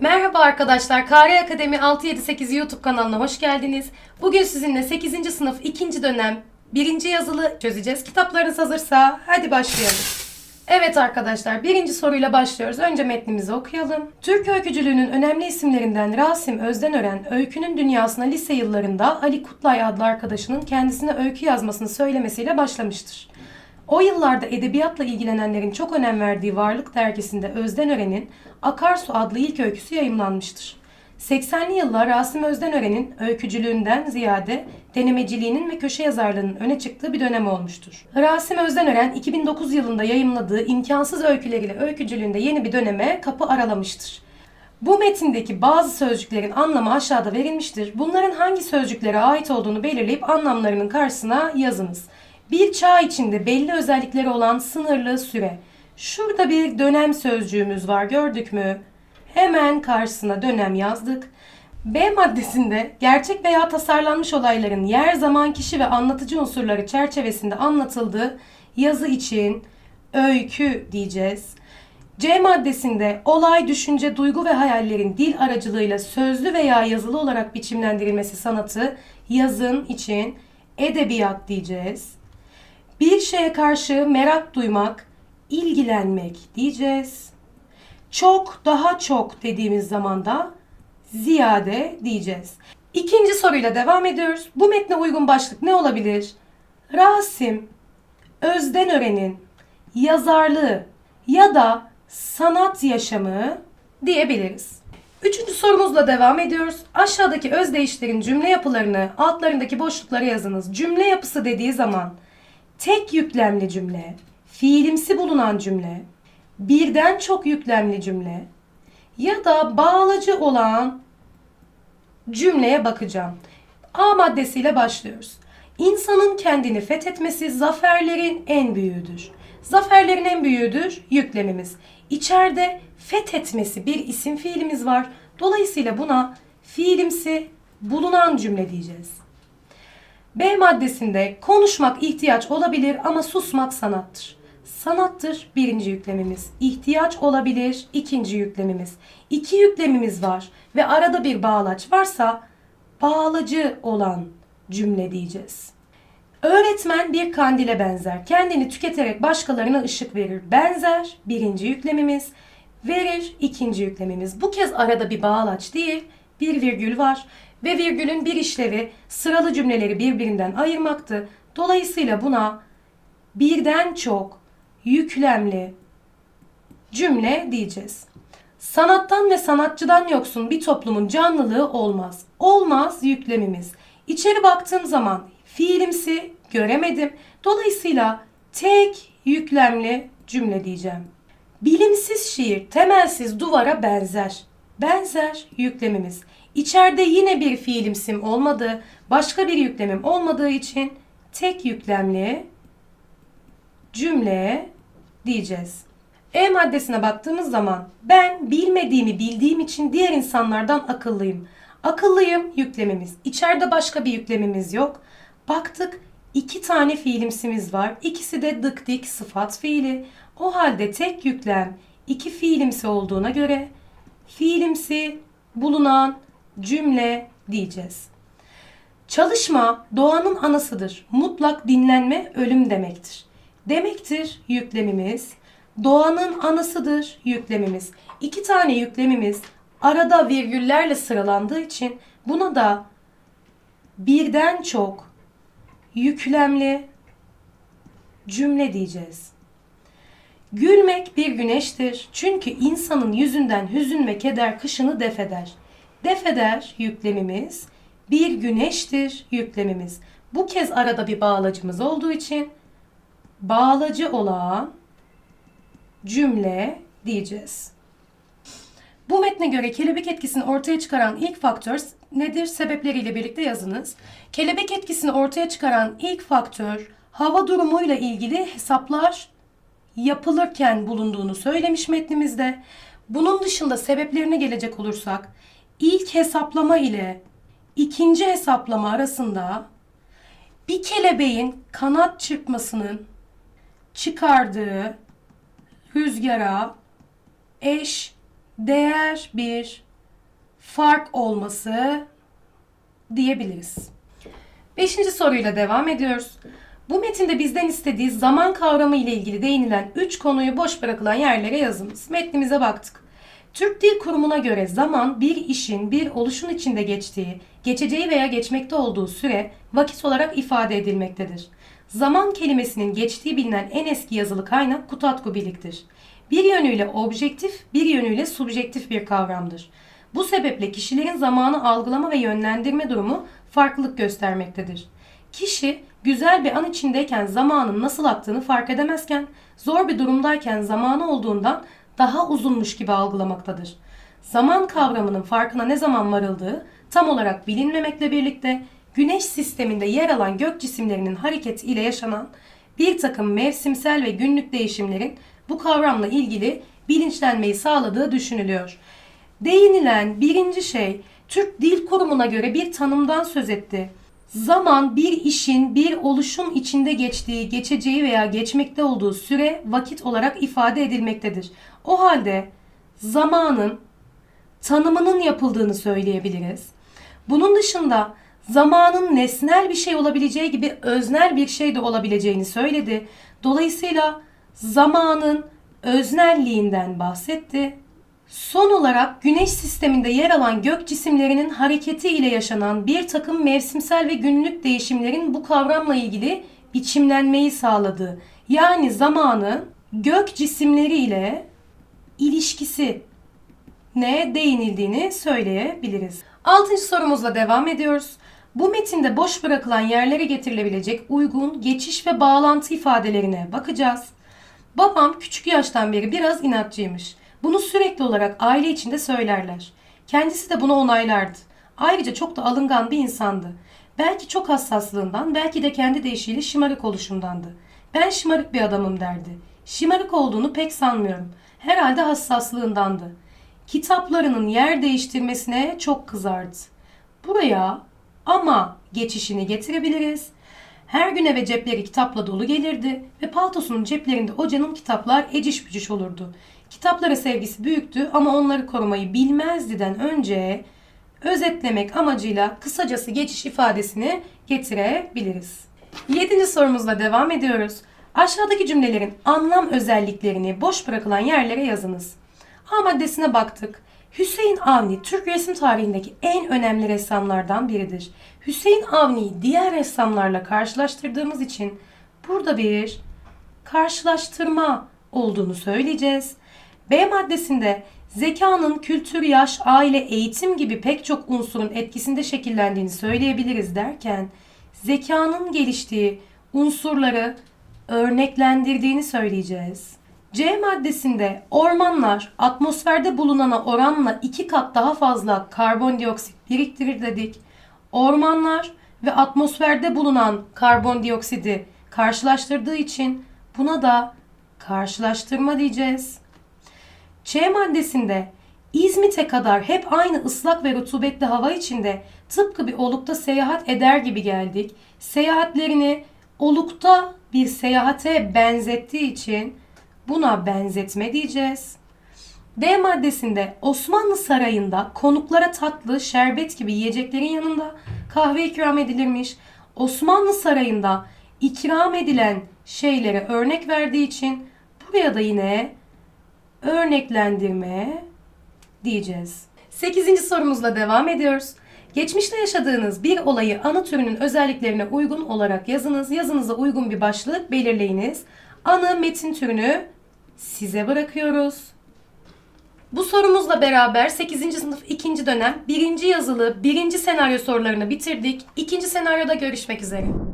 Merhaba arkadaşlar, Kare Akademi 678 YouTube kanalına hoş geldiniz. Bugün sizinle 8. sınıf 2. dönem 1. yazılı çözeceğiz. Kitaplarınız hazırsa hadi başlayalım. Evet arkadaşlar, birinci soruyla başlıyoruz. Önce metnimizi okuyalım. Türk öykücülüğünün önemli isimlerinden Rasim Özdenören, öykünün dünyasına lise yıllarında Ali Kutlay adlı arkadaşının kendisine öykü yazmasını söylemesiyle başlamıştır. O yıllarda edebiyatla ilgilenenlerin çok önem verdiği Varlık dergisinde Özdenören'in Akarsu adlı ilk öyküsü yayımlanmıştır. 80'li yıllar Rasim Özdenören'in öykücülüğünden ziyade denemeciliğinin ve köşe yazarlığının öne çıktığı bir dönem olmuştur. Rasim Özdenören 2009 yılında yayımladığı imkansız öyküleriyle öykücülüğünde yeni bir döneme kapı aralamıştır. Bu metindeki bazı sözcüklerin anlamı aşağıda verilmiştir. Bunların hangi sözcüklere ait olduğunu belirleyip anlamlarının karşısına yazınız. Bir çağ içinde belli özellikleri olan sınırlı süre. Şurada bir dönem sözcüğümüz var gördük mü? Hemen karşısına dönem yazdık. B maddesinde gerçek veya tasarlanmış olayların yer, zaman, kişi ve anlatıcı unsurları çerçevesinde anlatıldığı yazı için öykü diyeceğiz. C maddesinde olay, düşünce, duygu ve hayallerin dil aracılığıyla sözlü veya yazılı olarak biçimlendirilmesi sanatı yazın için edebiyat diyeceğiz. Bir şeye karşı merak duymak, ilgilenmek diyeceğiz. Çok, daha çok dediğimiz zaman da ziyade diyeceğiz. İkinci soruyla devam ediyoruz. Bu metne uygun başlık ne olabilir? Rasim, Özdenören'in yazarlığı ya da sanat yaşamı diyebiliriz. Üçüncü sorumuzla devam ediyoruz. Aşağıdaki özdeyişlerin cümle yapılarını altlarındaki boşluklara yazınız. Cümle yapısı dediği zaman tek yüklemli cümle, fiilimsi bulunan cümle, birden çok yüklemli cümle ya da bağlacı olan cümleye bakacağım. A maddesiyle başlıyoruz. İnsanın kendini fethetmesi zaferlerin en büyüğüdür. Zaferlerin en büyüğüdür yüklemimiz. İçeride fethetmesi bir isim fiilimiz var. Dolayısıyla buna fiilimsi bulunan cümle diyeceğiz. B maddesinde konuşmak ihtiyaç olabilir ama susmak sanattır. Sanattır birinci yüklemimiz. İhtiyaç olabilir ikinci yüklemimiz. İki yüklemimiz var ve arada bir bağlaç varsa bağlacı olan cümle diyeceğiz. Öğretmen bir kandile benzer. Kendini tüketerek başkalarına ışık verir. Benzer birinci yüklemimiz. Verir ikinci yüklemimiz. Bu kez arada bir bağlaç değil, bir virgül var ve virgülün bir işlevi sıralı cümleleri birbirinden ayırmaktı. Dolayısıyla buna birden çok yüklemli cümle diyeceğiz. Sanattan ve sanatçıdan yoksun bir toplumun canlılığı olmaz. Olmaz yüklemimiz. İçeri baktığım zaman fiilimsi göremedim. Dolayısıyla tek yüklemli cümle diyeceğim. Bilimsiz şiir temelsiz duvara benzer. Benzer yüklemimiz. İçeride yine bir fiilimsim olmadığı, başka bir yüklemim olmadığı için tek yüklemli cümle diyeceğiz. E maddesine baktığımız zaman ben bilmediğimi bildiğim için diğer insanlardan akıllıyım. Akıllıyım yüklemimiz. İçeride başka bir yüklemimiz yok. Baktık iki tane fiilimsimiz var. İkisi de dık dik sıfat fiili. O halde tek yüklem iki fiilimsi olduğuna göre fiilimsi bulunan cümle diyeceğiz. Çalışma doğanın anasıdır. Mutlak dinlenme ölüm demektir. Demektir yüklemimiz. Doğanın anasıdır yüklemimiz. İki tane yüklemimiz arada virgüllerle sıralandığı için buna da birden çok yüklemli cümle diyeceğiz. Gülmek bir güneştir. Çünkü insanın yüzünden hüzün ve keder kışını defeder. Defeder yüklemimiz. Bir güneştir yüklemimiz. Bu kez arada bir bağlacımız olduğu için bağlacı olan cümle diyeceğiz. Bu metne göre kelebek etkisini ortaya çıkaran ilk faktör nedir? Sebepleriyle birlikte yazınız. Kelebek etkisini ortaya çıkaran ilk faktör hava durumuyla ilgili hesaplar yapılırken bulunduğunu söylemiş metnimizde. Bunun dışında sebeplerine gelecek olursak ilk hesaplama ile ikinci hesaplama arasında bir kelebeğin kanat çırpmasının çıkardığı rüzgara eş değer bir fark olması diyebiliriz. Beşinci soruyla devam ediyoruz. Bu metinde bizden istediği zaman kavramı ile ilgili değinilen 3 konuyu boş bırakılan yerlere yazınız. Metnimize baktık. Türk Dil Kurumu'na göre zaman bir işin bir oluşun içinde geçtiği, geçeceği veya geçmekte olduğu süre vakit olarak ifade edilmektedir. Zaman kelimesinin geçtiği bilinen en eski yazılı kaynak Kutatkubilik'tir. Bir yönüyle objektif, bir yönüyle subjektif bir kavramdır. Bu sebeple kişilerin zamanı algılama ve yönlendirme durumu farklılık göstermektedir. Kişi güzel bir an içindeyken zamanın nasıl aktığını fark edemezken zor bir durumdayken zamanı olduğundan daha uzunmuş gibi algılamaktadır. Zaman kavramının farkına ne zaman varıldığı tam olarak bilinmemekle birlikte Güneş sisteminde yer alan gök cisimlerinin hareketi ile yaşanan bir takım mevsimsel ve günlük değişimlerin bu kavramla ilgili bilinçlenmeyi sağladığı düşünülüyor. Değinilen birinci şey Türk Dil Kurumu'na göre bir tanımdan söz etti. Zaman bir işin bir oluşum içinde geçtiği, geçeceği veya geçmekte olduğu süre vakit olarak ifade edilmektedir. O halde zamanın tanımının yapıldığını söyleyebiliriz. Bunun dışında zamanın nesnel bir şey olabileceği gibi öznel bir şey de olabileceğini söyledi. Dolayısıyla zamanın öznelliğinden bahsetti. Son olarak Güneş sisteminde yer alan gök cisimlerinin hareketi ile yaşanan bir takım mevsimsel ve günlük değişimlerin bu kavramla ilgili biçimlenmeyi sağladığı, yani zamanın gök cisimleri ile ilişkisi ne değinildiğini söyleyebiliriz. Altıncı sorumuzla devam ediyoruz. Bu metinde boş bırakılan yerlere getirilebilecek uygun geçiş ve bağlantı ifadelerine bakacağız. Babam küçük yaştan beri biraz inatçıymış. Bunu sürekli olarak aile içinde söylerler. Kendisi de bunu onaylardı. Ayrıca çok da alıngan bir insandı. Belki çok hassaslığından, belki de kendi deyişiyle şımarık oluşundandı. Ben şımarık bir adamım derdi. Şımarık olduğunu pek sanmıyorum. Herhalde hassaslığındandı. Kitaplarının yer değiştirmesine çok kızardı. Buraya ama geçişini getirebiliriz. Her gün eve cepleri kitapla dolu gelirdi ve paltosunun ceplerinde o canım kitaplar eciş bücüş olurdu. Kitaplara sevgisi büyüktü ama onları korumayı bilmezdiden önce özetlemek amacıyla kısacası geçiş ifadesini getirebiliriz. Yedinci sorumuzla devam ediyoruz. Aşağıdaki cümlelerin anlam özelliklerini boş bırakılan yerlere yazınız. A maddesine baktık. Hüseyin Avni Türk resim tarihindeki en önemli ressamlardan biridir. Hüseyin Avni'yi diğer ressamlarla karşılaştırdığımız için burada bir karşılaştırma olduğunu söyleyeceğiz. B maddesinde zekanın kültür, yaş, aile, eğitim gibi pek çok unsurun etkisinde şekillendiğini söyleyebiliriz derken zekanın geliştiği unsurları örneklendirdiğini söyleyeceğiz. C maddesinde ormanlar atmosferde bulunana oranla iki kat daha fazla karbondioksit biriktirir dedik. Ormanlar ve atmosferde bulunan karbondioksidi karşılaştırdığı için buna da karşılaştırma diyeceğiz. Ç maddesinde İzmit'e kadar hep aynı ıslak ve rutubetli hava içinde tıpkı bir olukta seyahat eder gibi geldik. Seyahatlerini olukta bir seyahate benzettiği için Buna benzetme diyeceğiz. D maddesinde Osmanlı Sarayı'nda konuklara tatlı, şerbet gibi yiyeceklerin yanında kahve ikram edilirmiş. Osmanlı Sarayı'nda ikram edilen şeylere örnek verdiği için buraya da yine örneklendirme diyeceğiz. Sekizinci sorumuzla devam ediyoruz. Geçmişte yaşadığınız bir olayı anı türünün özelliklerine uygun olarak yazınız. Yazınıza uygun bir başlık belirleyiniz. Anı metin türünü size bırakıyoruz. Bu sorumuzla beraber 8. sınıf 2. dönem 1. yazılı 1. senaryo sorularını bitirdik. 2. senaryoda görüşmek üzere.